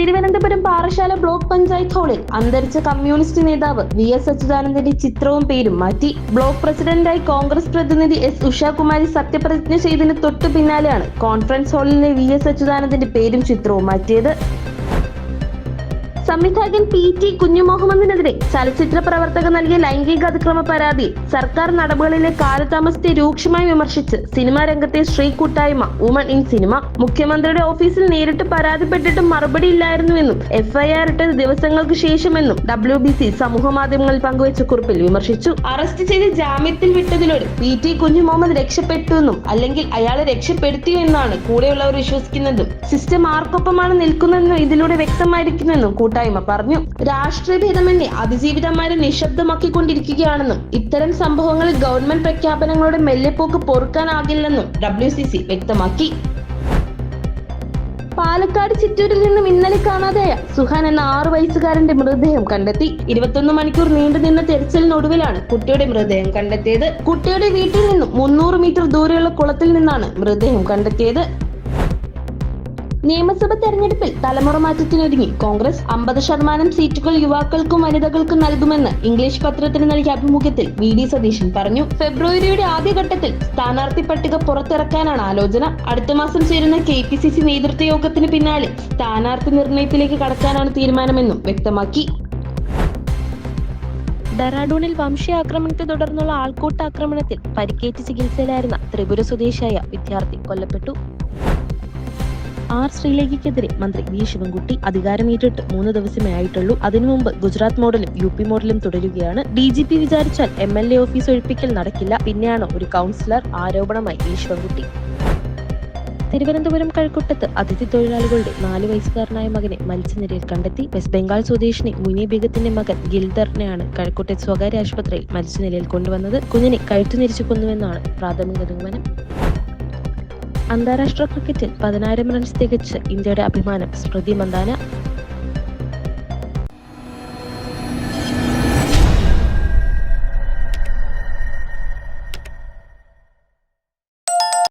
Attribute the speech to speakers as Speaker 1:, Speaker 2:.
Speaker 1: Thiruvananthapuram Parassala block panchayat ഹാളിൽ അന്തരിച്ച communist നേതാവ് വി എസ് അച്യുതാനന്ദന്റെ ചിത്രവും പേരും മാറ്റി. ബ്ലോക്ക് പ്രസിഡന്റായി കോൺഗ്രസ് പ്രതിനിധി എസ് ഉഷാകുമാരി സത്യപ്രതിജ്ഞ ചെയ്തതിന് തൊട്ടു പിന്നാലെയാണ് കോൺഫറൻസ് ഹാളിലെ വി എസ് അച്യുതാനന്ദന്റെ പേരും ചിത്രവും മാറ്റിയത്. സംവിധായകൻ പി ടി കുഞ്ഞുമുഹമ്മദിനെതിരെ ചലച്ചിത്ര പ്രവർത്തകർ നൽകിയ ലൈംഗിക അതിക്രമ പരാതി സർക്കാർ നടപടികളിലെ കാലതാമസത്തെ രൂക്ഷമായി വിമർശിച്ച് സിനിമാ രംഗത്തെ ശ്രീ കൂട്ടായ്മ വുമൺ ഇൻ സിനിമ. മുഖ്യമന്ത്രിയുടെ ഓഫീസിൽ നേരിട്ട് പരാതിപ്പെട്ടിട്ടും മറുപടി ഇല്ലായിരുന്നുവെന്നും എഫ്ഐആർ ഇട്ട ദിവസങ്ങൾക്ക് ശേഷമെന്നും ഡബ്ല്യു ബി സി സമൂഹ മാധ്യമങ്ങളിൽ പങ്കുവച്ച കുറിപ്പിൽ വിമർശിച്ചു. അറസ്റ്റ് ചെയ്ത് ജാമ്യത്തിൽ വിട്ടതിലൂടെ പി ടി കുഞ്ഞുമുഹമ്മദ് രക്ഷപ്പെട്ടു എന്നും അല്ലെങ്കിൽ അയാളെ രക്ഷപ്പെടുത്തിയോ എന്നാണ് കൂടെയുള്ളവർ വിശ്വസിക്കുന്നതും. സിസ്റ്റം ആർക്കൊപ്പമാണ് നിൽക്കുന്നതെന്നും ഇതിലൂടെ വ്യക്തമായിരിക്കുമെന്നും കൂട്ടായ്മ പറഞ്ഞു. രാഷ്ട്രീയ ഭേദമന്യേ അതിജീവിതന്മാരെ നിശബ്ദമാക്കിക്കൊണ്ടിരിക്കുകയാണെന്നും ഇത്തരം സംഭവങ്ങളിൽ ഗവൺമെന്റ് പ്രഖ്യാപനങ്ങളുടെ മെല്ലെപ്പോക്ക് പൊറുക്കാനാകില്ലെന്നും ഡബ്ല്യു സി സി വ്യക്തമാക്കി. പാലക്കാട് ചിറ്റൂരിൽ നിന്നും ഇന്നലെ കാണാതായ സുഹാൻ എന്ന ആറു വയസ്സുകാരന്റെ മൃതദേഹം കണ്ടെത്തി. ഇരുപത്തൊന്ന് മണിക്കൂർ നീണ്ടുനിന്ന തെരച്ചിലിനൊടുവിലാണ് കുട്ടിയുടെ മൃതദേഹം കണ്ടെത്തിയത്. കുട്ടിയുടെ വീട്ടിൽ നിന്നും മുന്നൂറ് മീറ്റർ ദൂരെയുള്ള കുളത്തിൽ നിന്നാണ് മൃതദേഹം കണ്ടെത്തിയത്. നിയമസഭ തെരഞ്ഞെടുപ്പിൽ തലമുറ മാറ്റത്തിനൊരുങ്ങി. കോൺഗ്രസ് അമ്പത് ശതമാനം സീറ്റുകൾ യുവാക്കൾക്കും വനിതകൾക്കും നൽകുമെന്ന് ഇംഗ്ലീഷ് പത്രത്തിന് നൽകിയ അഭിമുഖത്തിൽ വി ഡി സതീശൻ പറഞ്ഞു. ഫെബ്രുവരിയുടെ ആദ്യഘട്ടത്തിൽ സ്ഥാനാർത്ഥി പട്ടിക പുറത്തിറക്കാനാണ് ആലോചന. അടുത്ത മാസം ചേരുന്ന കെ പി സി സി നേതൃത്വ യോഗത്തിന് പിന്നാലെ സ്ഥാനാർത്ഥി നിർണയത്തിലേക്ക് കടക്കാനാണ് തീരുമാനമെന്നും വ്യക്തമാക്കി. ഡെറാഡൂണിൽ വംശീയ ആക്രമണത്തെ തുടർന്നുള്ള ആൾക്കൂട്ട ആക്രമണത്തിൽ പരിക്കേറ്റ് ചികിത്സയിലായിരുന്ന ത്രിപുര സ്വദേശിയായ വിദ്യാർത്ഥി കൊല്ലപ്പെട്ടു. ആർ ശ്രീലേഖയ്ക്കെതിരെ മന്ത്രി വി ശിവൻകുട്ടി അധികാരമേറ്റിട്ട് മൂന്ന് ദിവസമേ ആയിട്ടുള്ളൂ. അതിനു മുമ്പ് ഗുജറാത്ത് മോഡലും യു പി മോഡലും തുടരുകയാണ്. ഡി ജി പി വിചാരിച്ചാൽ എം എൽ എ ഓഫീസ് ഒഴിപ്പിക്കൽ നടക്കില്ല. പിന്നെയാണ് ഒരു കൗൺസിലർ ആരോപണമായി വി ശിവൻകുട്ടി. തിരുവനന്തപുരം കഴക്കൂട്ടത്ത് അതിഥി തൊഴിലാളികളുടെ നാല് വയസ്സുകാരനായ മകനെ മത്സ്യനിരയിൽ കണ്ടെത്തി. വെസ്റ്റ് ബംഗാൾ സ്വദേശിനി മുനി ബീഗത്തിന്റെ മകൻ ഗിൽദറിനെയാണ് കഴക്കൂട്ടത്ത് സ്വകാര്യ ആശുപത്രിയിൽ മത്സ്യനിലയിൽ കൊണ്ടുവന്നത്. കുഞ്ഞിനെ കഴുത്തുനിരിച്ചു കൊന്നുവെന്നാണ് പ്രാഥമിക നിഗമനം. അന്താരാഷ്ട്ര ക്രിക്കറ്റിൽ പതിനായിരം റൺസ് തികച്ച് ഇന്ത്യയുടെ അഭിമാനം സ്മൃതി മന്ദാന